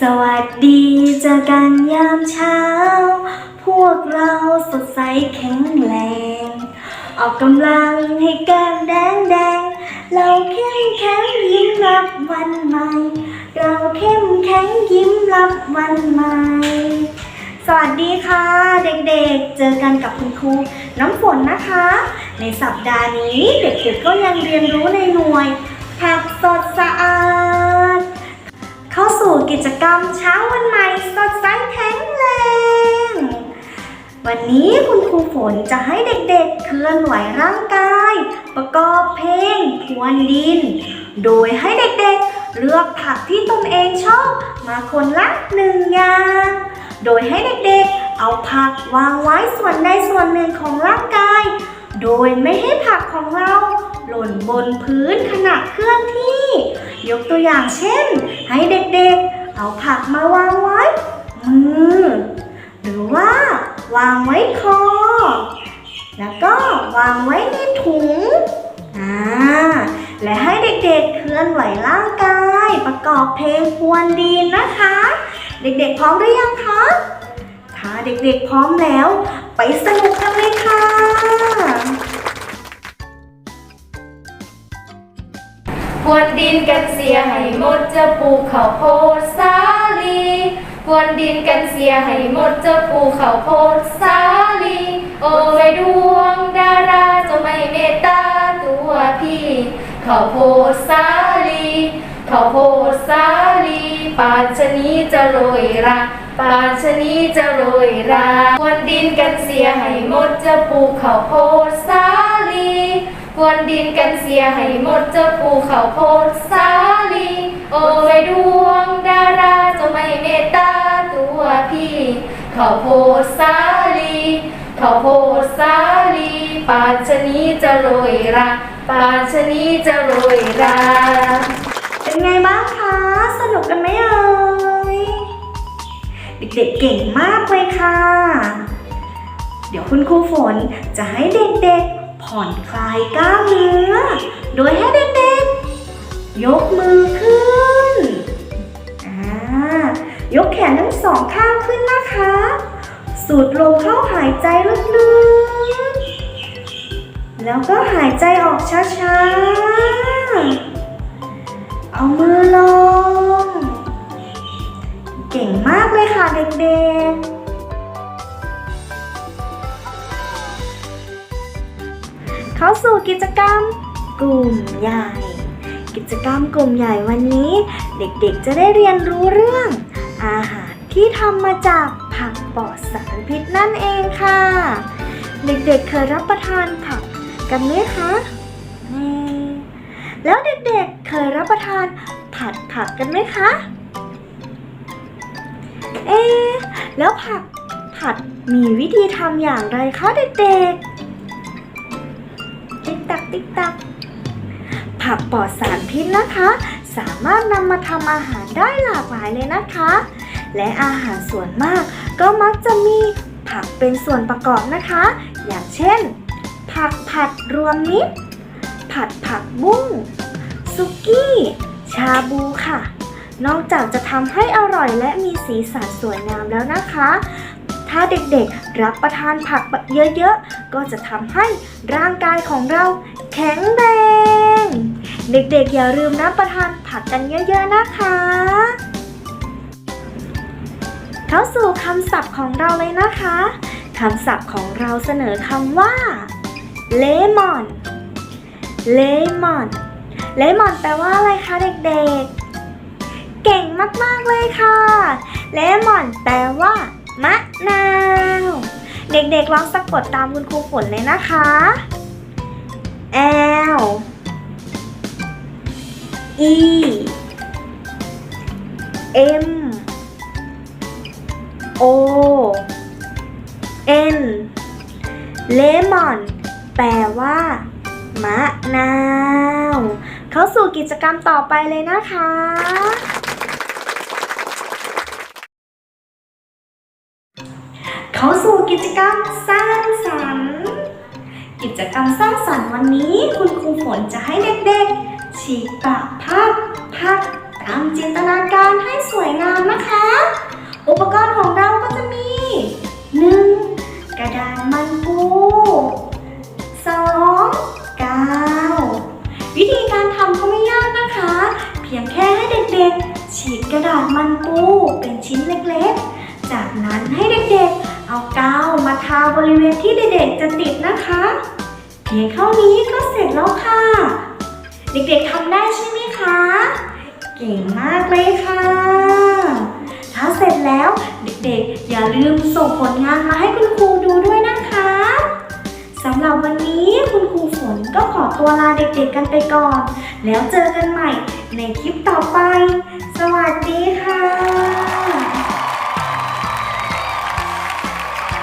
สวัสดีเจอกันยามเช้า พวกเราสดใสแข็งแรง ออกกำลังให้แก้มแดงแดง เราเข้มแข็งยิ้มรับวันใหม่ เราเข้มแข็งยิ้มรับวันใหม่ สวัสดีค่ะเด็กๆ เจอกันกับคุณครูน้ำฝนนะคะ ในสัปดาห์นี้เด็กๆก็ยังเรียนรู้ในหน่วยผักสดสะอาด กิจกรรมเช้าวันใหม่สดใสแข็งแรง วันนี้คุณครูฝนจะให้เด็กๆ เคลื่อนไหวร่างกาย ประกอบเพลงพรวนดิน โดยให้เด็กๆ เลือกผักที่ตนเองชอบมาคนละหนึ่งอย่าง โดยให้เด็กๆ เอาผักวางไว้ส่วนใดส่วนหนึ่งของร่างกาย โดยไม่ให้ผักของเราหล่นบนพื้นขณะเคลื่อนที่ ยกตัวอย่างเช่น ให้เด็กๆ เอาผักมาวางไว้ มือ หรือว่าวางไว้คอ แล้วก็วางไว้ในถุงอ่าและให้เด็กๆเคลื่อนไหวร่างกาย ประกอบเพลงพรวนดีนนะคะ เด็กๆพร้อมหรือยังคะถ้าเด็กๆพร้อมแล้ว ไปสนุกกันเลยค่ะ พรวนดินกันเสียให้หมดจะปลูกข้าวโพดสาลีพรวนดินกันเสียให้หมดจะปลูกข้าวโพดสาลีโอ้ยดวงดาราจะไม่เมตตาตัวพี่ข้าวโพดสาลีข้าวโพดสาลีป่านชนีจะโรยราป่านชนีจะโรยราพรวนดินกันเสียให้หมดจะปลูกข้าวโพดสาลี พรวนดินกันเสียให้หมดจะปลูกข้าโพดสาลี โอ้ยดวงดาราจะไม่เมตตาตัวพี่ เขาโพดสาลีเขาโพดสาลีป่าชนีจะโรยราป่าชนีจะโรยราเป็นไงบ้างคะ สนุกกันไหมเอ่ยเด็กๆเก่งมากเลยค่ะ เดี๋ยวคุณครูฝนจะให้เด็กๆ ผ่อนคลายกล้ามเนื้อ โดยให้เด็กๆ ยกมือขึ้น ยกแขนทั้งสองข้างขึ้นนะคะ สูดลมเข้าหายใจลึกๆ แล้วก็หายใจออกช้าๆ เอามือลง เก่งมากเลยค่ะเด็ก เข้าสู่กิจกรรม กลุ่มใหญ่ กิจกรรมกลุ่มใหญ่วันนี้ เด็กๆ จะได้เรียนรู้เรื่อง อาหารที่ทำมาจากผักปลอดสารพิษนั่นเองค่ะ เด็กๆ เคยรับประทานผักกันไหมคะแล้วเด็กๆ เคยรับประทานผัดผักกันไหมคะ เอ๊แล้วผักผัดมีวิธีทำอย่างไรคะเด็กๆ ติ๊กตักผักปลอดสารพิษนะคะ สามารถนำมาทำอาหารได้หลากหลายเลยนะคะ และอาหารส่วนมาก ก็มักจะมีผักเป็นส่วนประกอบนะคะ อย่างเช่น ผักผัดรวมมิตร ผัดผักบุ้งซุกี้ ชาบูค่ะ นอกจากจะทำให้อร่อยและมีสีสันสวยงามแล้วนะคะ ถ้าเด็กๆรับประทานผักเยอะๆ ก็จะทำให้ร่างกายของเราแข็งแรง เด็กๆอย่าลืมรับประทานผักกันเยอะๆนะคะ เข้าสู่คำศัพท์ของเราเลยนะคะ คำศัพท์ของเราเสนอคำว่า lemon lemon lemon แปลว่าอะไรคะเด็กๆ เก่งมากๆเลยค่ะ lemon แปลว่า มะนาว เด็กๆลองสะกดตามคุณครูฝนเลยนะคะ L E M O N lemon แปลว่า มะนาว เข้าสู่กิจกรรมต่อไปเลยนะคะ เข้าสู่กิจกรรมสร้างสรรค์ กิจกรรมสร้างสรรค์วันนี้คุณครูฝนจะให้เด็กๆ ฉีกปากภาพภาพตามจินตนาการให้สวยงามนะคะ อุปกรณ์ของเราก็จะมี 1. กระดานมันปู 2. กาววิธีการทำก็ไม่ยากนะคะ เพียงแค่ให้เด็กๆ ฉีกกระดาษมันปูเป็นชิ้นเล็กๆ จากนั้นให้เด็กๆ เอากาวมาทาบริเวณที่เด็กๆจะติดนะคะ เพียงเท่านี้ก็เสร็จแล้วค่ะ เด็กๆทำได้ใช่ไหมคะ เก่งมากเลยค่ะ ถ้าเสร็จแล้วเด็กๆ อย่าลืมส่งผลงานมาให้คุณครูดูด้วยนะคะสำหรับวันนี้คุณครูฝนก็ขอตัวลาเด็กๆกันไปก่อน แล้วเจอกันใหม่ในคลิปต่อไป สวัสดีค่ะ